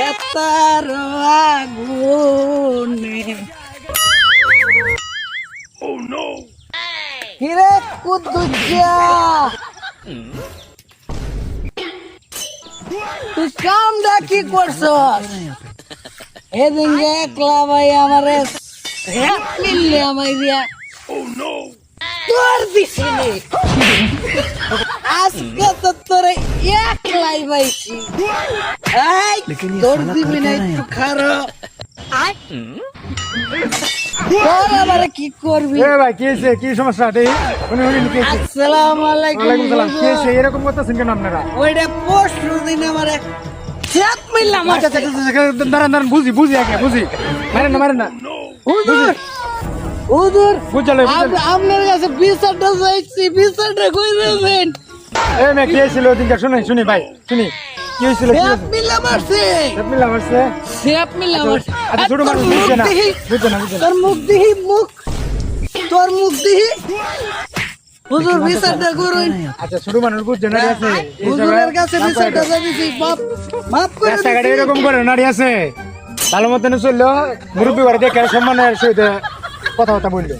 এতার আগুনে হিরে কুদ্দুজা তুই কামটা কি করছস এদিন একলা ভাই আমারে হ্যাপ মিললে আমায় দিয়া তোর দিছিলি আজকে তো তোরে একলাই পাইছি এই তোর দিবি না একটু খারো তোর কি করবি? ভাই কি কি সমস্যা এই উনি উনি কি হয়েছে আসসালামু আলাইকুম কি এরকম করতেছেন কেন আপনারা? ওইটা পরশু দিন আমারে চাপ মিললাম দাঁড়ান দাঁড়ান বুঝি বুঝি আগে বুঝি। মারেন না মারেন না। হুজুর হুজুর বুঝালে বুঝালে। আপনার কাছে বিচারটা চাইছি বিচারটা কই দেবেন মে কি হয়েছিল? ওদিনকে শুনি শুনি ভাই শুনি। কি হয়েছিল মারছে। আচ্ছা ছোট তোর মানুষ বুঝছে না বুঝছে না তোর মুখ দেখি মুখ? তোর মুখ দেখি? হুজুর বিচারটা করুন। আচ্ছা ছোট মানুষ বুঝছে না আছে। হুজুরের কাছে বিচারটা চাইছি বাপ মাফ করে রাস্তাঘাটে এরকম করে নাড়ি আছে। ভালো মতন চলল মুরব্বী দেখে সম্মানের সহিত কথাবার্তা বলল।